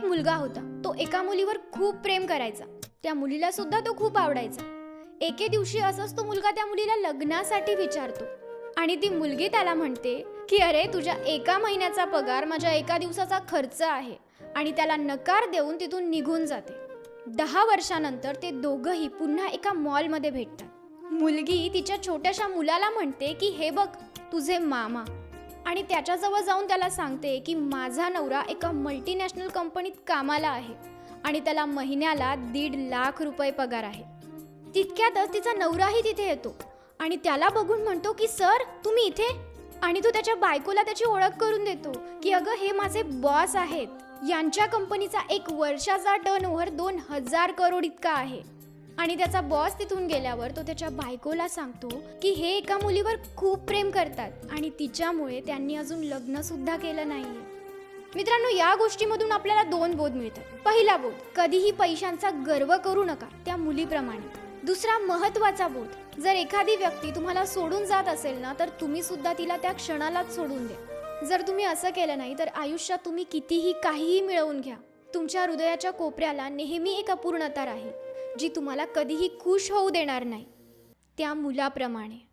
एक मुलगा होता. तो एका मुलीवर खूप प्रेम करायचा. त्या मुलीला सुद्धा तो खूप आवडायचा. एके दिवशी असंच तो मुलगा त्या मुलीला लग्नासाठी विचारतो. आणि ती मुलगी त्याला म्हणते की अरे तुझ्या एका महिन्याचा पगार माझ्या एका दिवसाचा खर्च आहे आणि त्याला नकार देऊन तिथून निघून जाते. दहा वर्षानंतर ते दोघंही पुन्हा एका मॉलमध्ये भेटतात. मुलगी तिच्या छोट्याशा मुलाला म्हणते की हे बघ तुझे मामा आणि त्याच्याजवळ जाऊन त्याला सांगते की माझा नवरा एका मल्टीनॅशनल कंपनीत कामाला आहे आणि त्याला महिन्याला दीड लाख रुपये पगार आहे. तितक्यातच तिचा नवराही तिथे येतो आणि त्याला बघून म्हणतो की सर तुम्ही इथे? आणि तो त्याच्या बायकोला त्याची ओळख करून देतो की अगं हे माझे बॉस आहेत. यांच्या कंपनीचा एक वर्षाचा टर्न ओव्हर दोन हजार करोड इतका आहे. आणि त्याचा बॉस तिथून गेल्यावर तो त्याच्या बायकोला सांगतो की हे एका मुलीवर खूप प्रेम करतात आणि तिच्यामुळे त्यांनी अजून लग्न सुद्धा केलं नाहीये. मित्रांनो या गोष्टीमधून आपल्याला दोन बोध मिळतात. पहिला बोध कधीही पैशांचा गर्व करू नका त्या मुलीप्रमाणे. दुसरा महत्त्वाचा बोध जर एखादी व्यक्ती तुम्हाला सोडून जात असेल ना तर तुम्ही सुद्धा तिला त्या क्षणालाच सोडून द्या. जर तुम्ही असं केलं नाही तर आयुष्यात तुम्ही कितीही काहीही मिळवून घ्या. तुमच्या हृदयाच्या कोपऱ्याला नेहमी एक अपूर्णता राहील. जी तुम्हाला कधीही खुश होऊ देणार नाही. त्या मुलाप्रमाणे.